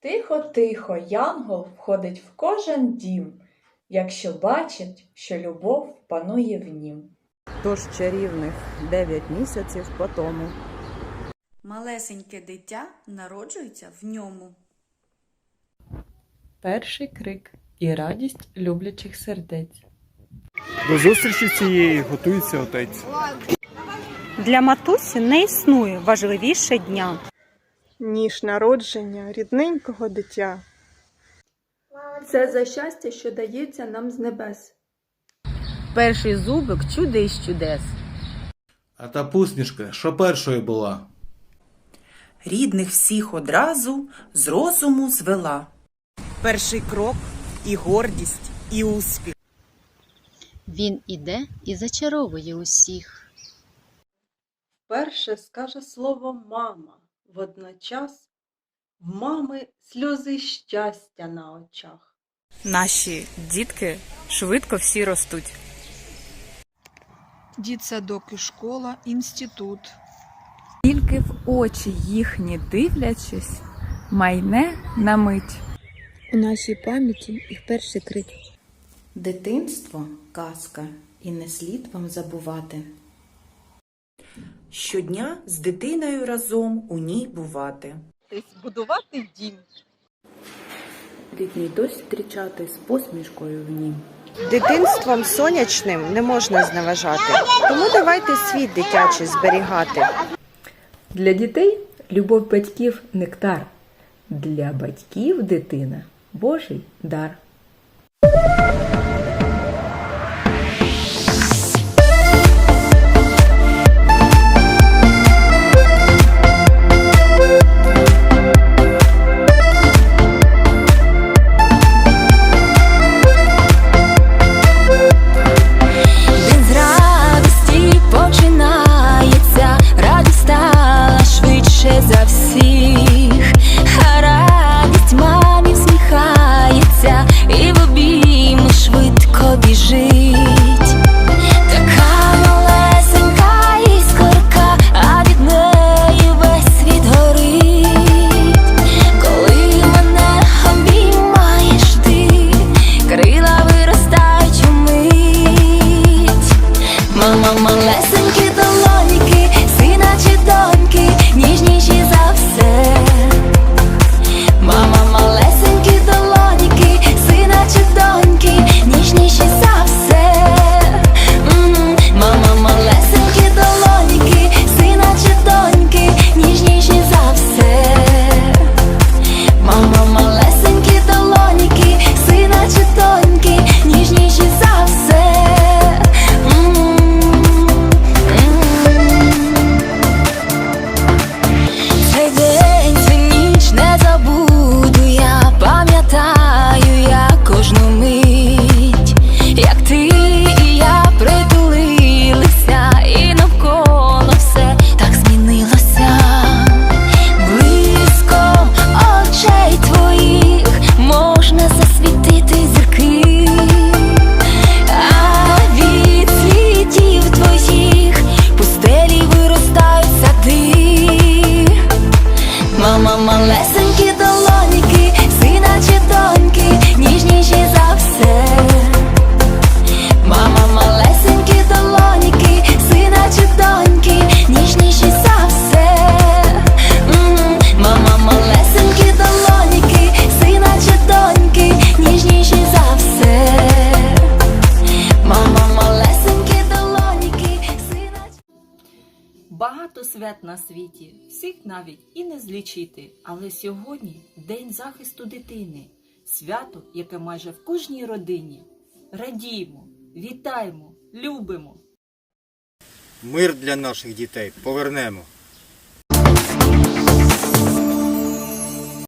Тихо-тихо янгол входить в кожен дім, якщо бачить, що любов панує в нім. Тож чарівних дев'ять місяців по тому. Малесеньке дитя народжується в ньому. Перший крик і радість люблячих сердець. До зустрічі цієї готується отець. Для матусі не існує важливіше дня. Ніж народження рідненького дитя. Це за щастя, що дається нам з небес. Перший зубик чудес чудес. А та пусмішка, що першою була? Рідних всіх одразу з розуму звела. Перший крок і гордість, і успіх. Він іде і зачаровує усіх. Перше скаже слово мама, водночас в мами сльози щастя на очах. Наші дітки швидко всі ростуть. Дітсадок і школа, інститут. Тільки в очі їхні дивлячись, майне на мить. У нашій пам'яті їх перший крик. Дитинство казка, і не слід вам забувати. Щодня з дитиною разом у ній бувати. Збудувати дім. Літній дощ зустрічати з посмішкою в нім. Дитинством сонячним не можна зневажати, тому давайте світ дитячий зберігати. Для дітей любов батьків нектар. Для батьків дитина Божий дар. Багато свят на світі, всіх навіть і не злічити. Але сьогодні День захисту дитини, свято, яке майже в кожній родині. Радіємо, вітаємо, любимо. Мир для наших дітей повернемо.